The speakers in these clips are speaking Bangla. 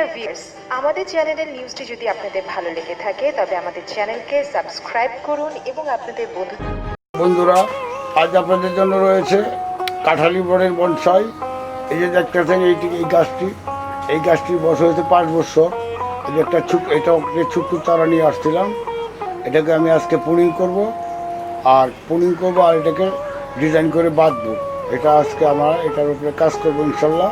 ডিয়ার ভিউয়ার্স আমাদের চ্যানেলের নিউজটি যদি আপনাদের ভালো লেগে থাকে, তবে আমাদের চ্যানেলকে সাবস্ক্রাইব করুন এবং আপনাদের বন্ধু বন্ধুরা, আজ আপনাদের জন্য রয়েছে কাঁঠালি বনের বনসাই। এই যে দেখতেছেন এইটি এই গাছটি, এই গাছটির বয়স হয়েছে পাঁচ বছর। এই একটা ছুট এটা ছোট্ট চারা নিয়ে আসছিলাম, এটাকে আমি আজকে পুনিং করব। আর পুনিং করব আর এটাকে ডিজাইন করে বাঁধবো। এটা আজকে আমার এটার উপরে কাজ করব, ইনশাল্লাহ।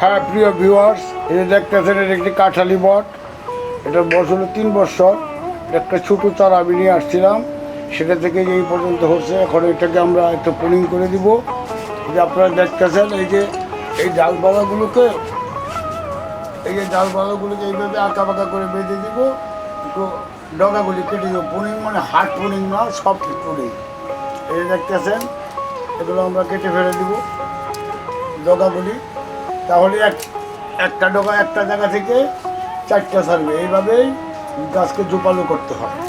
হ্যাঁ প্রিয় ভিউয়ার্স এটা দেখতেছেন, এটা একটি কাঁঠালি বট। এটার বয়স হলো তিন বছর। একটা ছোটো চারা আমি নিয়ে আসছিলাম। সেটা থেকে এই পর্যন্ত হচ্ছে। এখন এটাকে আমরা একটু পুলিং করে দিব। যে আপনারা দেখতেছেন, এই যে, এই ডালপালাগুলোকে এই যে ডালপালাগুলোকে এইভাবে আঁকা বাঁকা করে বেঁধে দিব। একটু ডগাগুলি কেটে দেবো। পুলিং মানে হার্ড পুলিং না সফট পুলিং এই দেখতেছেন, এগুলো আমরা কেটে ফেলে দিব। ডগাগুলি তাহলে এক, একটা ডগা একটা জায়গা থেকে চারটা সারবে এইভাবেই গাছকে জোপালো করতে হবে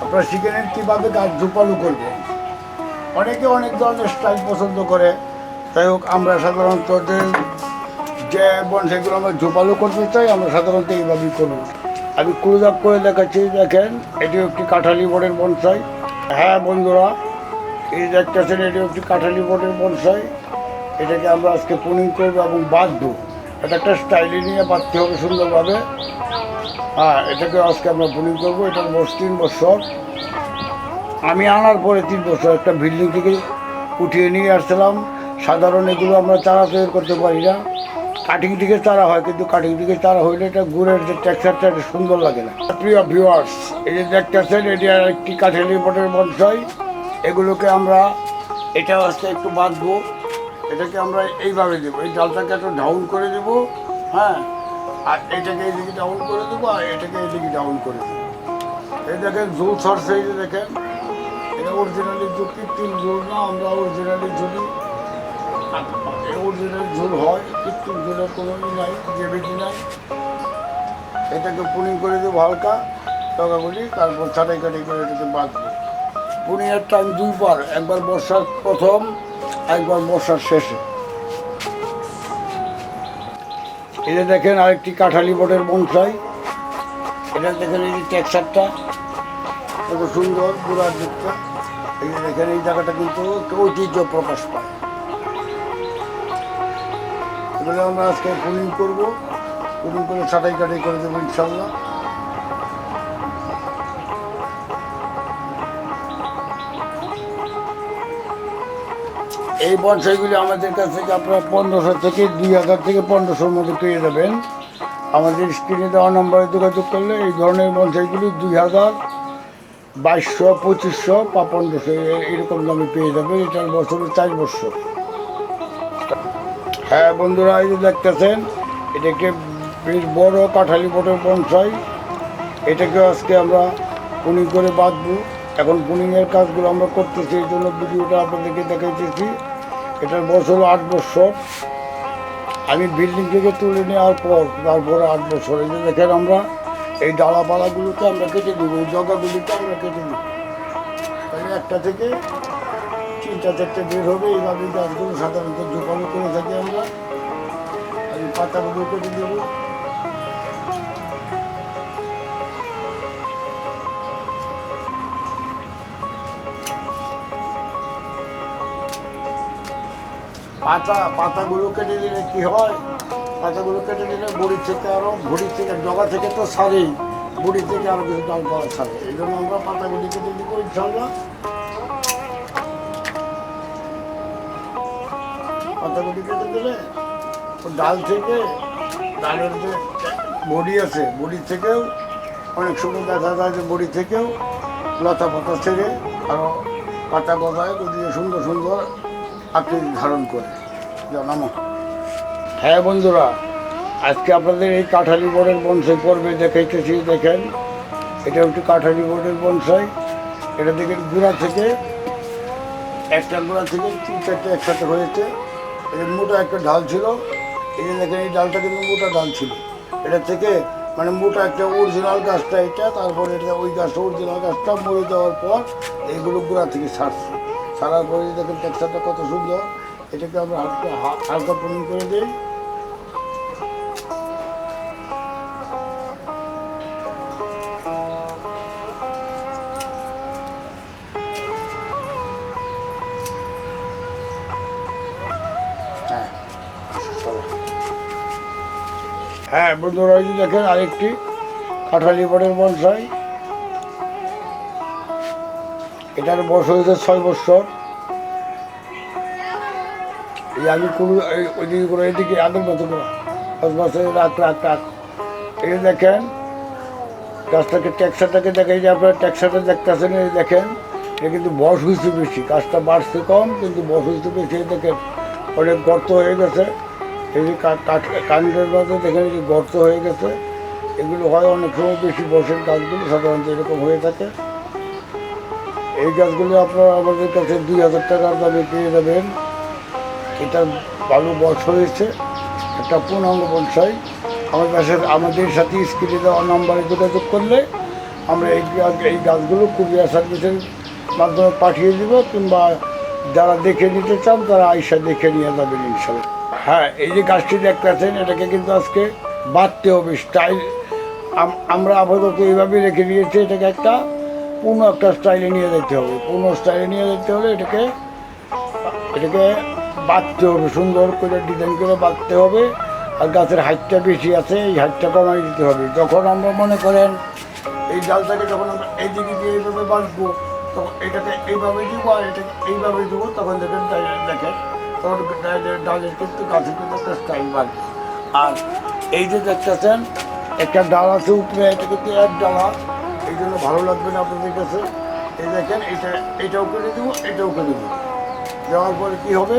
আপনারা শিখে নেন কীভাবে গাছ জোপালো করবে। অনেকে অনেক ধরনের স্টাইল পছন্দ করে। যাই হোক, আমরা সাধারণত যে- যে সেগুলো আমরা জোপালো করতে চাই, আমরা সাধারণত এইভাবেই করব। আমি ক্লোজ করে দেখাচ্ছি, দেখেন এটি একটি কাঁঠালি বোর্ডের বনসাই। হ্যাঁ বন্ধুরা, এই দেখতেছেন এটি একটি কাঁঠালি বোর্ডের বনসাই। এটাকে আমরা আজকে পুনিং করব এবং বাঁধবো এটা একটা স্টাইলে নিয়ে বাঁধতে হবে সুন্দরভাবে। হ্যাঁ এটাকে আজকে আমরা পুনিং করব। এটার বয়স তিন বছর। আমি আনার পরে তিন বছর একটা বিল্ডিং থেকে উঠিয়ে নিয়ে আসছিলাম। সাধারণ এগুলো আমরা চারা তৈরি করতে পারি না। কাটিং থেকে চারা হয়, কিন্তু কাটিং থেকে চারা হইলে এটা গুড়ের যে টেক্সচারটা এটা সুন্দর লাগে না। প্রিয় ভিউয়ার্স এই যে দেখতেছেন, এটি আর একটি কাঠেলি বটের বনসাই এগুলোকে আমরা এটা আস্তে একটু বাঁধবো। এটাকে আমরা এইভাবে দেবো। এই ডালটাকে একটু ডাউন করে দেবো হ্যাঁ? আর এটাকে এইদিকে ডাউন করে দেবো, আর এটাকে এইদিকে ডাউন করে দেবো। এই দেখেন, জোল সরষ এই যে দেখেন। এটা অরিজিনালি জুল কৃত্রিম জোল না, আমরা অরিজিনালি ঝুলি অরিজিনাল ঝোল হয়, কৃত্রিম ঝোলের কোনো নাই গ্রেভিটি নাই। এটাকে পুনি করে দেবো হালকা টকাগুলি তারপর ছাটাই কাটাই করে এটাকে বাঁধবো। পুনিংয়ের টাইম দুইবার, একবার বর্ষার প্রথম একবার বর্ষার শেষে। যে দেখেন আরেকটি কাঁঠালি বটের বংশাই এটা দেখেন এই টেক্সারটা কত সুন্দর পুরার দিকটা এই দেখেন এই জায়গাটা কিন্তু ঐতিহ্য প্রকাশ পায়। এগুলো আমরা আজকে পুলিং করব। পুলিং করে ছাটাই কাটাই করে দেবো ইনশাল্লাহ। এই বনসাইগুলি আমাদের কাছ থেকে আপনারা পনেরোশো থেকে দুই হাজার থেকে পনেরোশোর মধ্যে পেয়ে যাবেন। আমাদের স্ক্রিনে দেওয়া নম্বরে যোগাযোগ করলে এই ধরনের বনসাইগুলি দুই হাজার, বাইশশো, পঁচিশশো বা পনেরোশো এরকম দামে পেয়ে যাবেন। এটার বছরে চার বছর। হ্যাঁ বন্ধুরা, এই যে দেখতেছেন, এটাকে বেশ বড় কাঠালি বটের বনসাই। এটাকে আজকে আমরা পুনিং করে বাঁধবো। এখন পুনিংয়ের কাজগুলো আমরা করতেছি, এই জন্য ভিডিওটা আপনাদেরকে দেখাইতেছি। এটার বছর হলো আট বছর। আমি বিল্ডিং থেকে তুলে নেওয়ার পর, তারপরে আট বছর। এই যে দেখেন আমরা, এই ডালাপালাগুলোকে আমরা কেটে দেবো এই জগাগুলিকে আমরা কেটে দেবো তাহলে একটা থেকে তিনটা, চারটে বের হবে, এইভাবে গাছগুলো সাধারণত জোপালো করে থাকি আমরা। আর পাতাগুলো কেটে দেবো। পাতা, পাতাগুলো কেটে দিলে কি হয়? পাতাগুলো কেটে দিলে বড়ি থেকে আরও ভুড়ি থেকে জগা থেকে তো সারেই বুড়ি থেকে আরও কিছু ডাল পাওয়া ছাড়ে। এই জন্য আমরা পাতাগুলি কেটে দিব ইনশাল্লাহ পাতাগুলি কেটে দিলে ডাল থেকে, ডালের যে বড়ি আছে বড়ি থেকেও অনেক সময় দেখা যায় যে বড়ি থেকেও লতা পাতা ছেড়ে আরও পাতা গজায় যদি সুন্দর সুন্দর আকৃতি ধারণ করে। জানামো হ্যাঁ বন্ধুরা, আজকে আপনাদের এই কাঠালি বোর্ডের বনসাই পর্বে দেখাইতেছি, দেখেন, এটা একটি কাঠালি বোর্ডের বনসাই। এটা দেখেন, গোড়া থেকে, একটা গোড়া থেকে তিন চারটে একসাথে হয়েছে। এর মোটা একটা ঢাল ছিল। এই দেখেন, এই ডালটা কিন্তু মোটা ডাল ছিল। এটা থেকে মানে মোটা একটা অরিজিনাল গাছটা এটা, তারপরে এটা ওই গাছটা অরিজিনাল গাছটা মরে যাওয়ার পর এইগুলো গোড়া থেকে সারছে সারার পরে দেখেন টেক্সচারটা কত সুন্দর। এটাকে আমরা হালকা হালকা পূরণ করে দিই। হ্যাঁ, হ্যাঁ বন্ধুরা যদি দেখেন আরেকটি কাঁঠালি বনের বনসাই। এটার বয়স হয়েছে ছয় বছর। আমি কোনো, এই- ওইদিকে করে এদিকে আগের মতো করে। দশ বছরের রাত রাত রাত। এই দেখেন, গাছটাকে ট্যাক্সাটাকে দেখে এই যে আপনার ট্যাক্সাটা দেখতেছেন, এই দেখেন এটা কিন্তু বয়স হয়েছে বেশি। গাছটা বাড়ছে কম, কিন্তু বয়স হয়েছে বেশি, এই দেখেন, অনেক গর্ত হয়ে গেছে। এই যে কা- কাঠ- কাণ্ডের মধ্যে দেখেন, এই যে গর্ত হয়ে গেছে। এগুলো হয় অনেক সময় বেশি বয়সের গাছগুলো, সাধারণত এরকম হয়ে থাকে। এই গাছগুলো আপনারা আমাদের কাছে দুই হাজার টাকার দামে পেয়ে যাবেন। এটা ভালো বয়স হয়েছে একটা পূর্ণাঙ্গ বনসাই। আমার কাছে, আমাদের সাথে স্ক্রিনে দেওয়া নাম্বারে যোগাযোগ করলে আমরা এই এই গাছগুলো কুরিয়ার সার্ভিসের মাধ্যমে পাঠিয়ে দিব, কিংবা যারা দেখে নিতে চান, তারা আইসা দেখে নিয়ে যাবেন ইনশাল্লাহ। হ্যাঁ এই যে গাছটি দেখতেছেন, এটাকে কিন্তু আজকে বাঁধতে হবে। স্টাইল আমরা আপাতত এইভাবে রেখে দিয়েছি, এটাকে একটা পূর্ণ একটা স্টাইলে নিয়ে যেতে হবে। পূর্ণ স্টাইলে নিয়ে যেতে হলে এটাকে এটাকে বাঁধতে হবে, সুন্দর করে ডিজাইন করে বাঁধতে হবে। আর গাছের হাইটটা বেশি আছে, এই হাইটটা কমাই দিতে হবে। যখন আমরা মনে করেন এই ডালটাকে যখন আমরা এই দিকে দিয়ে এইভাবে বাঁধবো, তখন এটাকে এইভাবে দিব আর এটাকে এইভাবে দেবো, তখন দেখেন দেখেন, তখন ডালের কিন্তু গাছের কিন্তু একটা স্টাইল বাড়বে আর এই যে দেখতেছেন, একটা ডাল আছে উপরে, এটা কিন্তু এক ডালা। এই জন্য ভালো লাগবে না আপনাদের কাছে। এই দেখেন, এটা, এটাও করে দেবো, এটাও করে দেবো। দেওয়ার পরে কী হবে?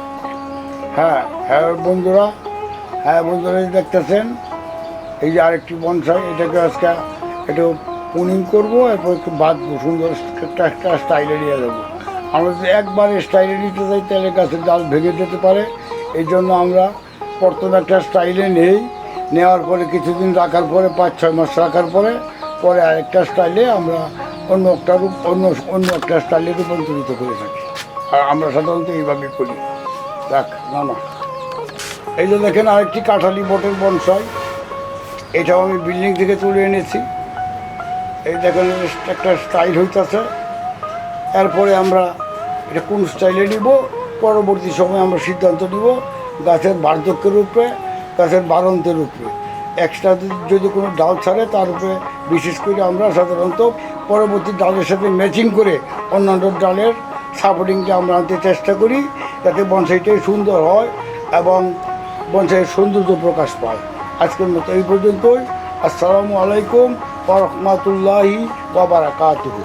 হ্যাঁ হ্যাঁ বন্ধুরা হ্যাঁ বন্ধুরা দেখতেছেন, এই যে আরেকটি বনসাই, এটাকে আজকে একটু পুনিং করব, এরপর একটু বাঁধবো, সুন্দর একটা স্টাইলে নিয়ে যাব। আমরা যদি একবার স্টাইলে নিতে চাই তাহলে গাছের ডাল ভেঙে যেতে পারে। এই জন্য আমরা প্রথমে একটা স্টাইলে নেই। নেওয়ার পরে কিছুদিন রাখার পরে, পাঁচ ছয় মাস রাখার পরে পরে আরেকটা স্টাইলে আমরা অন্য একটা রূপ, অন্য অন্য একটা স্টাইলে রূপান্তরিত করে থাকি। আর আমরা সাধারণত এইভাবে করি। দেখ, না না। এই যে দেখেন আরেকটি কাঁঠালি বটের বনসাই। এটাও আমি বিল্ডিং থেকে তুলে এনেছি। এই দেখেন, একটা স্টাইল হইতেছে। এরপরে আমরা এটা কোন স্টাইলে নিব? পরবর্তী সময় আমরা সিদ্ধান্ত নিব গাছের বার্ধক্যের উপরে গাছের বারন্তের উপরে এক্সট্রা যদি কোনো ডাল ছাড়ে, তার উপরে বিশেষ করে আমরা সাধারণত পরবর্তী ডালের সাথে ম্যাচিং করে অন্যান্য ডালের সাপোর্টিংটা আমরা আনতে চেষ্টা করি। যাতে বনসাইটাই সুন্দর হয় এবং বনসাইয়ের সৌন্দর্য প্রকাশ পায়। আজকের মতো এই পর্যন্তই। আসসালামু আলাইকুম ওরহমতুল্লাহি বাবারাকাতুহু